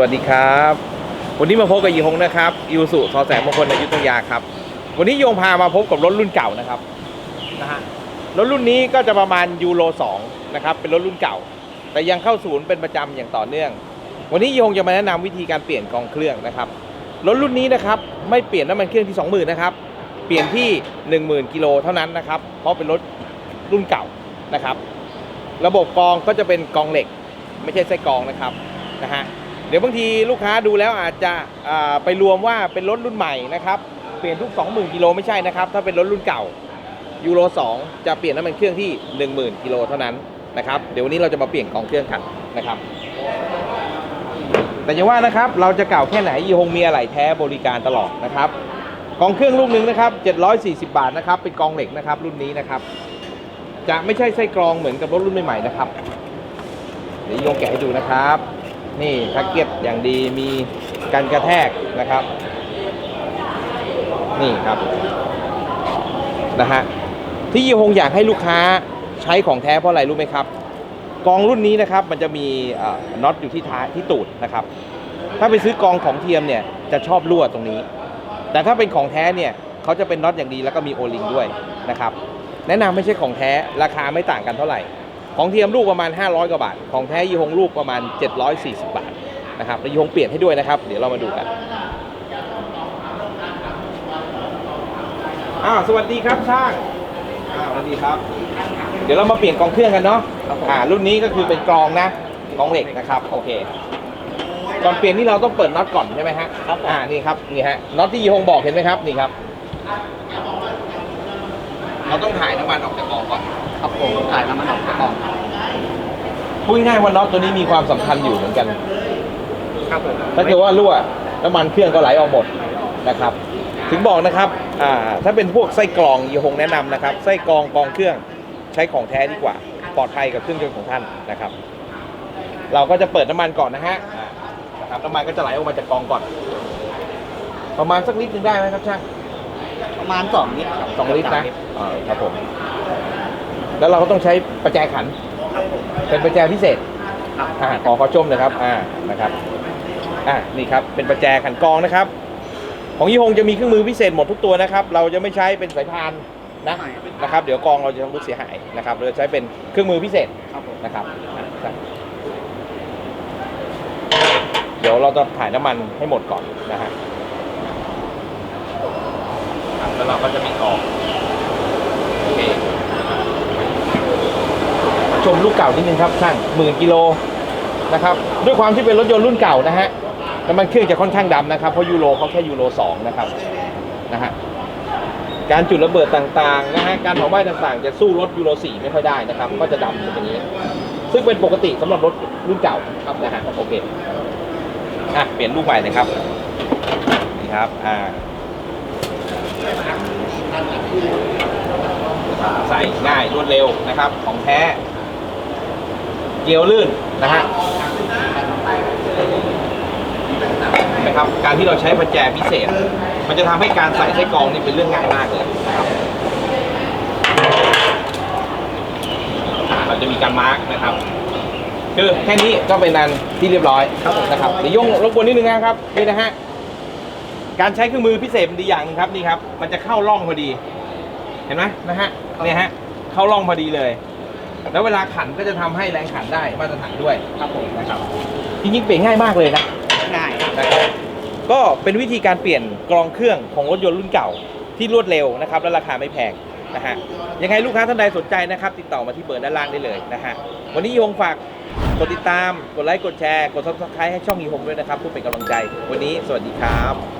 สวัสดีครับ วันนี้มาพบกับยีฮงนะครับยูสุซอแสงมงคลอยุธยาครับ วันนี้โยงพามาพบกับรถรุ่นเก่านะครับนะฮะรถรุ่นนี้ก็จะประมาณยูโร2นะครับเป็นรถรุ่นเก่า แต่ยังเข้าศูนย์เป็นประจำอย่างต่อเนื่อง วันนี้ยีฮงจะมาแนะนำวิธีการเปลี่ยนกองเครื่องนะครับรถรุ่นนี้นะครับไม่เปลี่ยนน้ำมันเครื่องที่ 20,000นะครับเปลี่ยนที่ 10,000กิโลเท่านั้นนะครับเพราะเป็นรถรุ่นเก่านะครับ ระบบกรองก็จะเป็นกรองเหล็ก ไม่ใช่ไส้กรองนะครับนะฮะ เดี๋ยวบางทีลูกค้าดูแล้วอาจจะไปรวมว่าเป็นรถรุ่นใหม่นะครับเปลี่ยนทุก 20,000กิโลไม่ใช่นะครับ ถ้าเป็นรถรุ่นเก่ายูโร2 จะเปลี่ยนน้ำมันเครื่องที่ 10,000กิโลเท่านั้นนะครับเดี๋ยววันนี้เราจะมาเปลี่ยนกองเครื่องกันนะครับ แต่อย่าว่านะครับเราจะเก่าแค่ไหนยีฮงมีอะไหล่แท้บริการตลอดนะครับกองเครื่องลูกหนึ่งนะครับ 740 บาทนะครับ เป็นกองเหล็กนะครับ รุ่นนี้นะครับ จะไม่ใช่ไส้กรองเหมือนกับรถรุ่นใหม่ๆนะครับ เดี๋ยวโยงแกะให้ดูนะครับ นี่แพ็กเกจอย่างดีมีกันกระแทกนะครับ นี่ครับนะฮะที่ยีฮงอยากให้ลูกค้าใช้ของแท้เพราะอะไรรู้ไหมครับ กองรุ่นนี้นะครับมันจะมีน็อตอยู่ที่ท้ายที่ตูดนะครับ ถ้าไปซื้อกองของเทียมเนี่ยจะชอบรั่วตรงนี้ แต่ถ้าเป็นของแท้เนี่ยเขาจะเป็นน็อตอย่างดีแล้วก็มีโอลิงด้วยนะครับ แนะนำไม่ใช่ของแท้ราคาไม่ต่างกันเท่าไหร่ ของเทียมลูกประมาณ 500 กว่าบาท ของแท้ยีฮงลูกประมาณ 740 บาทนะครับแล้วยีฮงเปลี่ยนให้ด้วยนะครับ เดี๋ยวเรามาดูกันอ้าวสวัสดีครับช่างอ้าวสวัสดีครับ เดี๋ยวเรามาเปลี่ยนกองเครื่องกันเนาะอ่ารุ่นนี้ก็คือเป็นกรองนะกรองเหล็กนะครับโอเคก่อนเปลี่ยนนี่เราต้องเปิดน็อตก่อนใช่ไหมฮะครับผมอ่านี่ครับนี่ฮะน็อตที่ยีฮงบอกเห็นไหมครับนี่ครับ เราต้องถ่ายน้ำมันออกจากกองก่อนครับ ผมถ่ายน้ำมันออกจากกล่องพูดง่ายๆว่าน็อตตัวนี้มีความสำคัญอยู่เหมือนกัน ครับผมถ้าเกิดว่ารั่วน้ำมันเครื่องก็ไหลออกหมดนะครับ ถึงบอกนะครับอ่าถ้าเป็นพวกไส้กรองยีฮงแนะนำนะครับ ไส้กรองกรองเครื่องใช้ของแท้ดีกว่า ปลอดภัยกับเครื่องยนต์ของท่านนะครับ เราก็จะเปิดน้ำมันก่อนนะฮะอ่านะครับน้ำมันก็จะไหลออกมาจากกรองก่อน ประมาณสักลิตรหนึงได้ไหมครับช่างประมาณสองลิตรครับสองลิตรนะอ่าครับผม แล้วเราก็ต้องใช้ประแจขัน เป็นประแจพิเศษอ่าขอขอชมนะครับอ่านะครับอ่านี่ครับเป็นประแจขันกองนะครับ ของยี่หงจะมีเครื่องมือพิเศษหมดทุกตัวนะครับ เราจะไม่ใช้เป็นสายพานนะนะครับ เดี๋ยวกองเราจะทำรุดเสียหายนะครับ เราจะใช้เป็นเครื่องมือพิเศษนะครับเดี๋ยวเราจะถ่ายน้ำมันให้หมดก่อนนะฮะแล้วเราก็จะมีออก โอเค ชมลูกเก่านิดนึงครับช่างหมื่นกิโลนะครับด้วยความที่เป็นรถยนต์รุ่นเก่านะฮะน้ำมันเครื่องจะค่อนข้างดำนะครับเพราะยูโรเขาแค่ยูโร2นะครับนะฮะการจุดระเบิดต่างๆนะฮะการเผาไหม้ต่างๆ จะสู้รถยูโร4ไม่ค่อยได้นะครับ ก็จะดำอย่างนี้ ซึ่งเป็นปกติสำหรับรถรุ่นเก่าครับนะฮะโอเคอะเปลี่ยนลูกใหม่เลยครับนี่ครับอ่าใส่ง่ายรวดเร็วนะครับ ของแท้ เกลียวลื่นนะฮะนไหมครับการที่เราใช้ประแจพิเศษ มันจะทำให้การใส่ไส้กรองนี่เป็นเรื่องง่ายมากเลยนะครับเราจะมีการมาร์กนะครับคือแค่นี้ก็เป็นนันที่เรียบร้อยนะครับเดี๋ยวยงรบกวนนิดนึงนะครับนี่นะฮะการใช้เครื่องมือพิเศษมันดีอย่างนึงครับนี่ครับ มันจะเข้าร่องพอดี เห็นไหมนะฮะเนี่ยฮะเข้าร่องพอดีเลย แล้วเวลาขันก็จะทำให้แรงขันได้มาตรฐานด้วยครับผมนะครับจริงๆเปลี่ยนง่ายมากเลยนะ ง่ายนะครับก็เป็นวิธีการเปลี่ยนกรองเครื่องของรถยนต์รุ่นเก่าที่รวดเร็วนะครับและราคาไม่แพงนะฮะยังไงลูกค้าท่านใดสนใจนะครับ ติดต่อมาที่เบอร์ด้านล่างได้เลยนะฮะวันนี้ยงฝากกดติดตามกดไลค์กดแชร์ กดซับสไครต์ให้ช่องยีฮงด้วยนะครับเพื่อเป็นกำลังใจ วันนี้สวัสดีครับ